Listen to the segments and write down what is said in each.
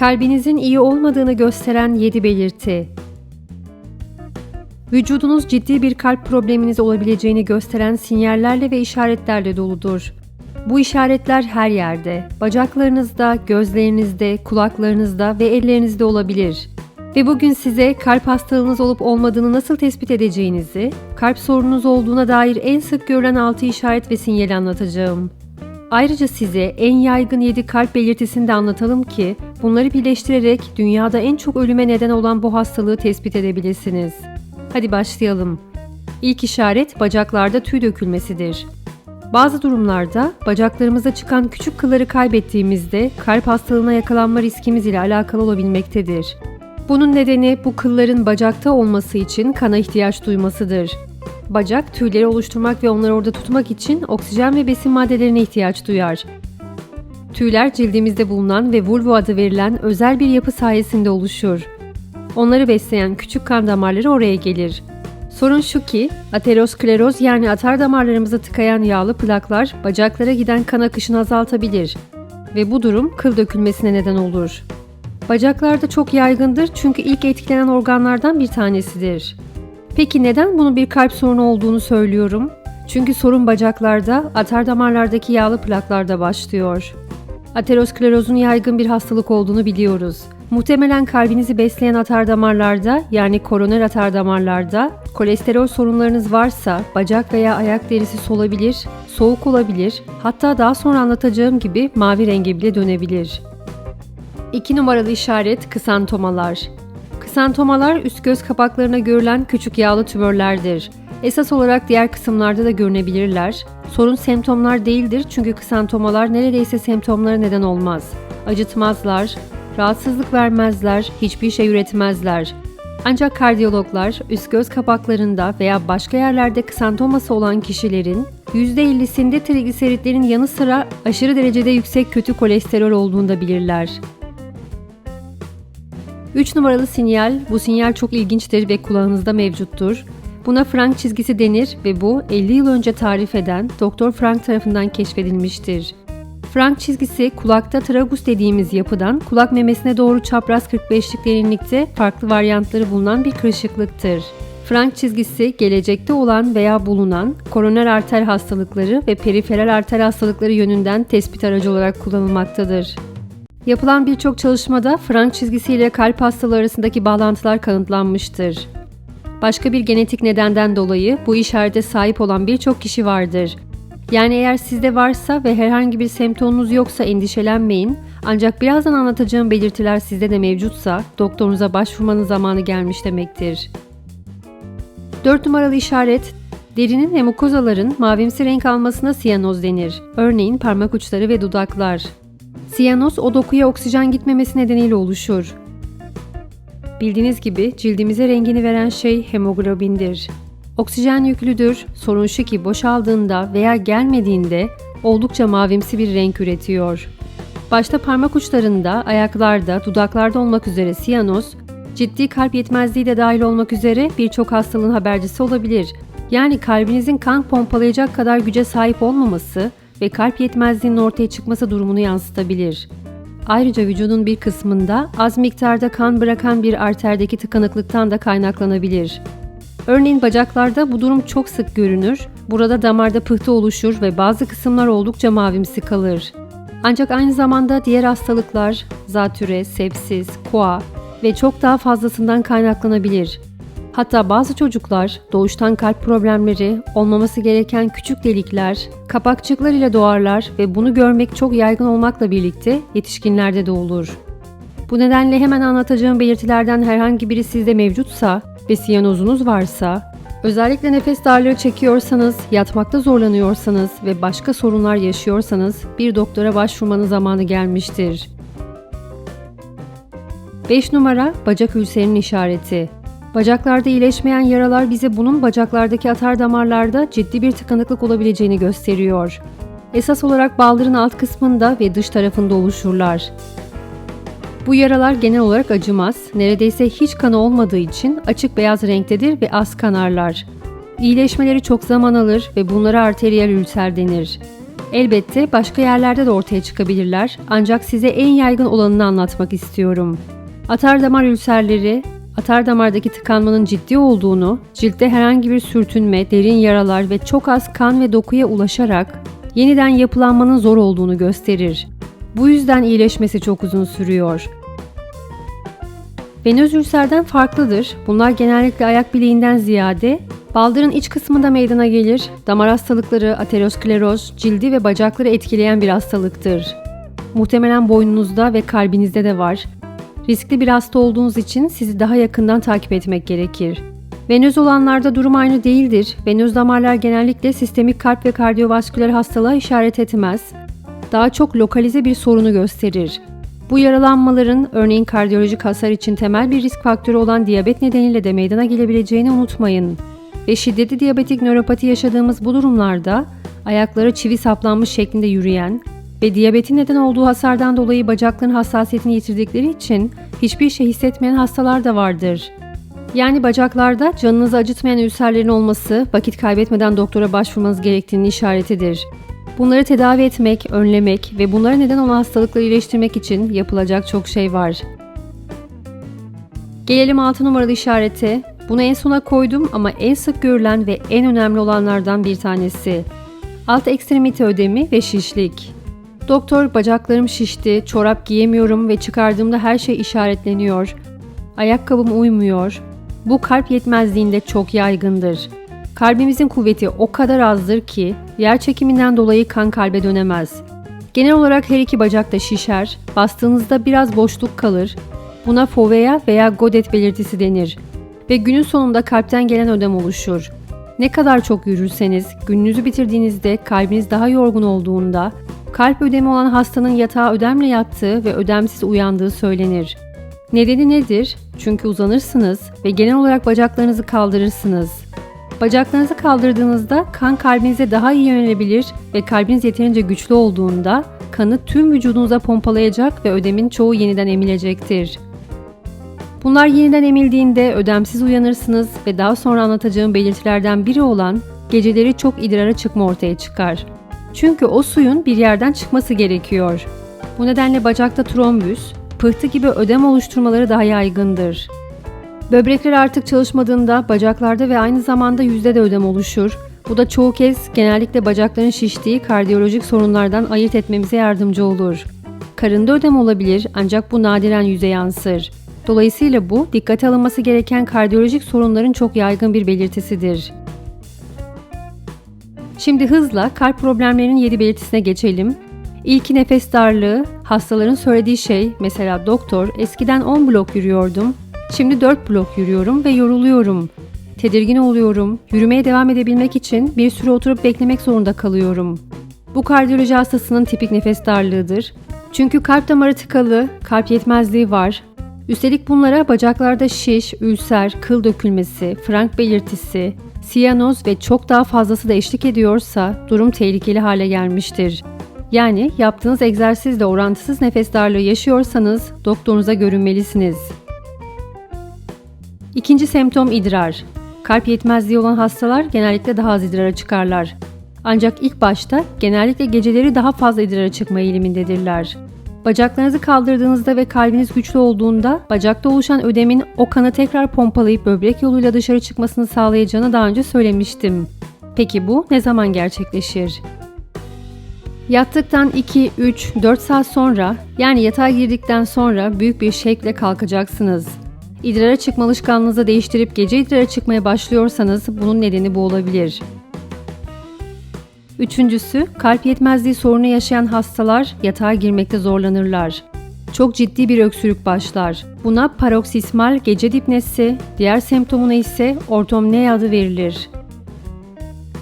Kalbinizin iyi olmadığını gösteren 7 belirti. Vücudunuz ciddi bir kalp probleminiz olabileceğini gösteren sinyallerle ve işaretlerle doludur. Bu işaretler her yerde, bacaklarınızda, gözlerinizde, kulaklarınızda ve ellerinizde olabilir. Ve bugün size kalp hastalığınız olup olmadığını nasıl tespit edeceğinizi, kalp sorununuz olduğuna dair en sık görülen 6 işaret ve sinyali anlatacağım. Ayrıca size en yaygın 7 kalp belirtisini de anlatalım ki bunları birleştirerek dünyada en çok ölüme neden olan bu hastalığı tespit edebilirsiniz. Hadi başlayalım. İlk işaret bacaklarda tüy dökülmesidir. Bazı durumlarda bacaklarımıza çıkan küçük kılları kaybettiğimizde kalp hastalığına yakalanma riskimiz ile alakalı olabilmektedir. Bunun nedeni bu kılların bacakta olması için kana ihtiyaç duymasıdır. Bacak tüyleri oluşturmak ve onları orada tutmak için oksijen ve besin maddelerine ihtiyaç duyar. Tüyler cildimizde bulunan ve vulva adı verilen özel bir yapı sayesinde oluşur. Onları besleyen küçük kan damarları oraya gelir. Sorun şu ki ateroskleroz yani atar damarlarımızı tıkayan yağlı plaklar bacaklara giden kan akışını azaltabilir ve bu durum kıl dökülmesine neden olur. Bacaklarda çok yaygındır çünkü ilk etkilenen organlardan bir tanesidir. Peki neden bunun bir kalp sorunu olduğunu söylüyorum? Çünkü sorun bacaklarda, atar damarlardaki yağlı plaklarda başlıyor. Aterosklerozun yaygın bir hastalık olduğunu biliyoruz. Muhtemelen kalbinizi besleyen atar damarlarda yani koroner atar damarlarda kolesterol sorunlarınız varsa bacak veya ayak derisi solabilir, soğuk olabilir, hatta daha sonra anlatacağım gibi mavi renge bile dönebilir. 2 numaralı işaret kısantomalar. Kısantomalar üst göz kapaklarına görülen küçük yağlı tümörlerdir. Esas olarak diğer kısımlarda da görünebilirler. Sorun semptomlar değildir çünkü kısantomalar neredeyse semptomlara neden olmaz. Acıtmazlar, rahatsızlık vermezler, hiçbir şey üretmezler. Ancak kardiyologlar üst göz kapaklarında veya başka yerlerde kısantoması olan kişilerin %50'sinde trigliseritlerin yanı sıra aşırı derecede yüksek kötü kolesterol olduğunu da bilirler. 3 numaralı sinyal, bu sinyal çok ilginçtir ve kulağınızda mevcuttur. Buna Frank çizgisi denir ve bu 50 yıl önce tarif eden Dr. Frank tarafından keşfedilmiştir. Frank çizgisi kulakta tragus dediğimiz yapıdan kulak memesine doğru çapraz 45'lik derinlikte farklı varyantları bulunan bir kırışıklıktır. Frank çizgisi gelecekte olan veya bulunan koroner arter hastalıkları ve periferal arter hastalıkları yönünden tespit aracı olarak kullanılmaktadır. Yapılan birçok çalışmada Frank çizgisi ile kalp hastalığı arasındaki bağlantılar kanıtlanmıştır. Başka bir genetik nedenden dolayı bu işarete sahip olan birçok kişi vardır. Yani eğer sizde varsa ve herhangi bir semptomunuz yoksa endişelenmeyin. Ancak birazdan anlatacağım belirtiler sizde de mevcutsa doktorunuza başvurmanın zamanı gelmiş demektir. 4 numaralı işaret Derinin ve mukozaların mavimsi renk almasına siyanoz denir. Örneğin parmak uçları ve dudaklar. Siyanoz o dokuya oksijen gitmemesi nedeniyle oluşur. Bildiğiniz gibi cildimize rengini veren şey hemoglobindir. Oksijen yüklüdür. Sorun şu ki boşaldığında veya gelmediğinde oldukça mavimsi bir renk üretiyor. Başta parmak uçlarında, ayaklarda, dudaklarda olmak üzere siyanoz, ciddi kalp yetmezliği de dahil olmak üzere birçok hastalığın habercisi olabilir. Yani kalbinizin kan pompalayacak kadar güce sahip olmaması ve kalp yetmezliğinin ortaya çıkması durumunu yansıtabilir. Ayrıca vücudun bir kısmında az miktarda kan bırakan bir arterdeki tıkanıklıktan da kaynaklanabilir. Örneğin bacaklarda bu durum çok sık görünür. Burada damarda pıhtı oluşur ve bazı kısımlar oldukça mavimsi kalır. Ancak aynı zamanda diğer hastalıklar, zatüre, sepsis, koa ve çok daha fazlasından kaynaklanabilir. Hatta bazı çocuklar doğuştan kalp problemleri, olmaması gereken küçük delikler, kapakçıklar ile doğarlar ve bunu görmek çok yaygın olmakla birlikte yetişkinlerde de olur. Bu nedenle hemen anlatacağım belirtilerden herhangi biri sizde mevcutsa ve siyanozunuz varsa, özellikle nefes darlığı çekiyorsanız, yatmakta zorlanıyorsanız ve başka sorunlar yaşıyorsanız bir doktora başvurmanın zamanı gelmiştir. 5 numara bacak ülserinin işareti. Bacaklarda iyileşmeyen yaralar bize bunun bacaklardaki atar damarlarda ciddi bir tıkanıklık olabileceğini gösteriyor. Esas olarak baldırın alt kısmında ve dış tarafında oluşurlar. Bu yaralar genel olarak acımaz, neredeyse hiç kanı olmadığı için açık beyaz renktedir ve az kanarlar. İyileşmeleri çok zaman alır ve bunlara arteriyel ülser denir. Elbette başka yerlerde de ortaya çıkabilirler ancak size en yaygın olanını anlatmak istiyorum. Atardamar ülserleri, atardamardaki tıkanmanın ciddi olduğunu, ciltte herhangi bir sürtünme, derin yaralar ve çok az kan ve dokuya ulaşarak yeniden yapılanmanın zor olduğunu gösterir. Bu yüzden iyileşmesi çok uzun sürüyor. Venöz ülserden farklıdır. Bunlar genellikle ayak bileğinden ziyade baldırın iç kısmında meydana gelir. Damar hastalıkları, ateroskleroz, cildi ve bacakları etkileyen bir hastalıktır. Muhtemelen boynunuzda ve kalbinizde de var. Riskli bir hasta olduğunuz için sizi daha yakından takip etmek gerekir. Venöz olanlarda durum aynı değildir. Venöz damarlar genellikle sistemik kalp ve kardiyovasküler hastalığa işaret etmez. Daha çok lokalize bir sorunu gösterir. Bu yaralanmaların örneğin kardiyolojik hasar için temel bir risk faktörü olan diyabet nedeniyle de meydana gelebileceğini unutmayın. Ve şiddetli diyabetik nöropati yaşadığımız bu durumlarda ayaklara çivi saplanmış şeklinde yürüyen ve diyabetin neden olduğu hasardan dolayı bacakların hassasiyetini yitirdikleri için hiçbir şey hissetmeyen hastalar da vardır. Yani bacaklarda canınızı acıtmayan ülserlerin olması vakit kaybetmeden doktora başvurmanız gerektiğinin işaretidir. Bunları tedavi etmek, önlemek ve bunlara neden olan hastalıkları iyileştirmek için yapılacak çok şey var. Gelelim 6 numaralı işarete. Bunu en sona koydum ama en sık görülen ve en önemli olanlardan bir tanesi. Alt ekstremite ödemi ve şişlik. Doktor bacaklarım şişti, çorap giyemiyorum ve çıkardığımda her şey işaretleniyor. Ayakkabım uymuyor. Bu kalp yetmezliğinde çok yaygındır. Kalbimizin kuvveti o kadar azdır ki yer çekiminden dolayı kan kalbe dönemez. Genel olarak her iki bacak da şişer, bastığınızda biraz boşluk kalır. Buna fovea veya godet belirtisi denir. Ve günün sonunda kalpten gelen ödem oluşur. Ne kadar çok yürürseniz, gününüzü bitirdiğinizde kalbiniz daha yorgun olduğunda, kalp ödemi olan hastanın yatağa ödemle yattığı ve ödemsiz uyandığı söylenir. Nedeni nedir? Çünkü uzanırsınız ve genel olarak bacaklarınızı kaldırırsınız. Bacaklarınızı kaldırdığınızda kan kalbinize daha iyi yönelebilir ve kalbiniz yeterince güçlü olduğunda kanı tüm vücudunuza pompalayacak ve ödemin çoğu yeniden emilecektir. Bunlar yeniden emildiğinde ödemsiz uyanırsınız ve daha sonra anlatacağım belirtilerden biri olan geceleri çok idrara çıkma ortaya çıkar. Çünkü o suyun bir yerden çıkması gerekiyor. Bu nedenle bacakta trombüs, pıhtı gibi ödem oluşturmaları daha yaygındır. Böbrekler artık çalışmadığında bacaklarda ve aynı zamanda yüzde de ödem oluşur. Bu da çoğu kez genellikle bacakların şiştiği kardiyolojik sorunlardan ayırt etmemize yardımcı olur. Karında ödem olabilir ancak bu nadiren yüze yansır. Dolayısıyla bu dikkate alınması gereken kardiyolojik sorunların çok yaygın bir belirtisidir. Şimdi hızla kalp problemlerinin 7 belirtisine geçelim. İlki nefes darlığı, hastaların söylediği şey mesela doktor eskiden 10 blok yürüyordum, şimdi 4 blok yürüyorum ve yoruluyorum. Tedirgin oluyorum, yürümeye devam edebilmek için bir süre oturup beklemek zorunda kalıyorum. Bu kardiyoloji hastasının tipik nefes darlığıdır. Çünkü kalp damarı tıkalı, kalp yetmezliği var. Üstelik bunlara bacaklarda şiş, ülser, kıl dökülmesi, frank belirtisi, siyanoz ve çok daha fazlası da eşlik ediyorsa durum tehlikeli hale gelmiştir. Yani yaptığınız egzersizle orantısız nefes darlığı yaşıyorsanız doktorunuza görünmelisiniz. İkinci semptom idrar. Kalp yetmezliği olan hastalar genellikle daha az idrara çıkarlar. Ancak ilk başta genellikle geceleri daha fazla idrara çıkma eğilimindedirler. Bacaklarınızı kaldırdığınızda ve kalbiniz güçlü olduğunda bacakta oluşan ödemin o kanı tekrar pompalayıp böbrek yoluyla dışarı çıkmasını sağlayacağını daha önce söylemiştim. Peki bu ne zaman gerçekleşir? Yattıktan 2, 3, 4 saat sonra yani yatağa girdikten sonra büyük bir şekle kalkacaksınız. İdrara çıkma alışkanlığınızı değiştirip gece idrara çıkmaya başlıyorsanız bunun nedeni bu olabilir. Üçüncüsü, kalp yetmezliği sorunu yaşayan hastalar yatağa girmekte zorlanırlar. Çok ciddi bir öksürük başlar. Buna paroksismal gece dipnesi, diğer semptomuna ise ortomne adı verilir.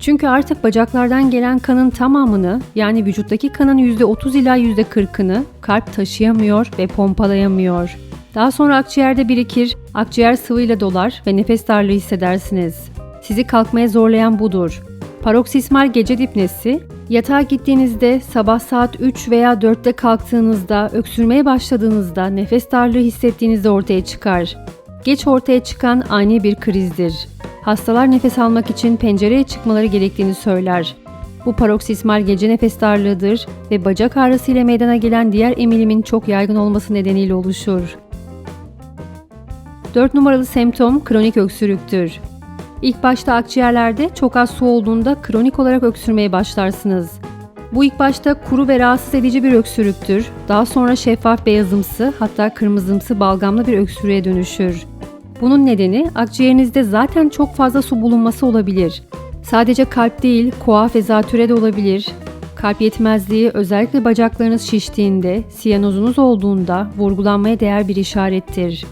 Çünkü artık bacaklardan gelen kanın tamamını yani vücuttaki kanın %30 ila %40'ını kalp taşıyamıyor ve pompalayamıyor. Daha sonra akciğerde birikir, akciğer sıvıyla dolar ve nefes darlığı hissedersiniz. Sizi kalkmaya zorlayan budur. Paroksismal gece dipnesi, yatağa gittiğinizde sabah saat 3 veya 4'te kalktığınızda, öksürmeye başladığınızda, nefes darlığı hissettiğinizde ortaya çıkar. Geç ortaya çıkan ani bir krizdir. Hastalar nefes almak için pencereye çıkmaları gerektiğini söyler. Bu paroksismal gece nefes darlığıdır ve bacak ağrısı ile meydana gelen diğer emilimin çok yaygın olması nedeniyle oluşur. 4 numaralı semptom kronik öksürüktür. İlk başta akciğerlerde çok az su olduğunda kronik olarak öksürmeye başlarsınız. Bu ilk başta kuru ve rahatsız edici bir öksürüktür. Daha sonra şeffaf beyazımsı hatta kırmızımsı balgamlı bir öksürüğe dönüşür. Bunun nedeni akciğerinizde zaten çok fazla su bulunması olabilir. Sadece kalp değil, koaf ve zatüre de olabilir. Kalp yetmezliği özellikle bacaklarınız şiştiğinde, siyanozunuz olduğunda vurgulanmaya değer bir işarettir.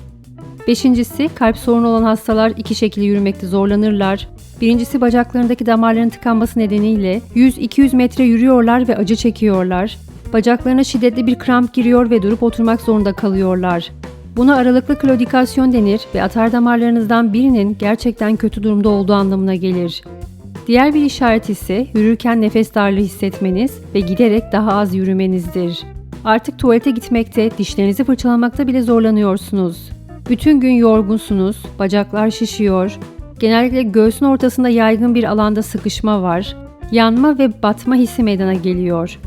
Beşincisi, kalp sorunu olan hastalar iki şekilde yürümekte zorlanırlar. Birincisi bacaklarındaki damarların tıkanması nedeniyle 100-200 metre yürüyorlar ve acı çekiyorlar. Bacaklarına şiddetli bir kramp giriyor ve durup oturmak zorunda kalıyorlar. Buna aralıklı klodikasyon denir ve atar damarlarınızdan birinin gerçekten kötü durumda olduğu anlamına gelir. Diğer bir işaret ise yürürken nefes darlığı hissetmeniz ve giderek daha az yürümenizdir. Artık tuvalete gitmekte, dişlerinizi fırçalamakta bile zorlanıyorsunuz. Bütün gün yorgunsunuz, bacaklar şişiyor, genellikle göğsün ortasında yaygın bir alanda sıkışma var, yanma ve batma hissi meydana geliyor.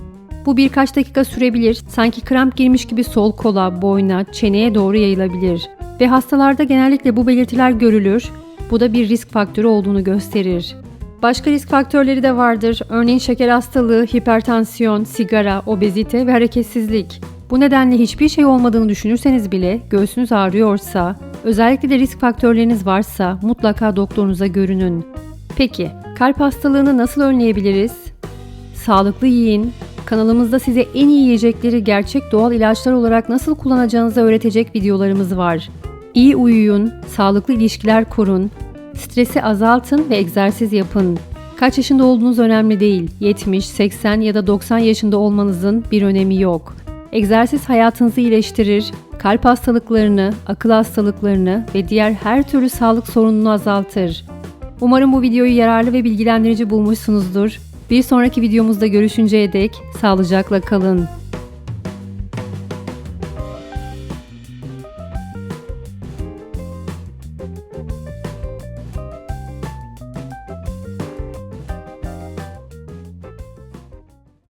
Bu birkaç dakika sürebilir, sanki kramp girmiş gibi sol kola, boyna, çeneye doğru yayılabilir. Ve hastalarda genellikle bu belirtiler görülür, bu da bir risk faktörü olduğunu gösterir. Başka risk faktörleri de vardır. Örneğin şeker hastalığı, hipertansiyon, sigara, obezite ve hareketsizlik. Bu nedenle hiçbir şey olmadığını düşünürseniz bile göğsünüz ağrıyorsa, özellikle de risk faktörleriniz varsa mutlaka doktorunuza görünün. Peki, kalp hastalığını nasıl önleyebiliriz? Sağlıklı yiyin. Kanalımızda size en iyi yiyecekleri gerçek doğal ilaçlar olarak nasıl kullanacağınızı öğretecek videolarımız var. İyi uyuyun, sağlıklı ilişkiler kurun, stresi azaltın ve egzersiz yapın. Kaç yaşında olduğunuz önemli değil. 70, 80 ya da 90 yaşında olmanızın bir önemi yok. Egzersiz hayatınızı iyileştirir, kalp hastalıklarını, akıl hastalıklarını ve diğer her türlü sağlık sorununu azaltır. Umarım bu videoyu yararlı ve bilgilendirici bulmuşsunuzdur. Bir sonraki videomuzda görüşünceye dek sağlıcakla kalın.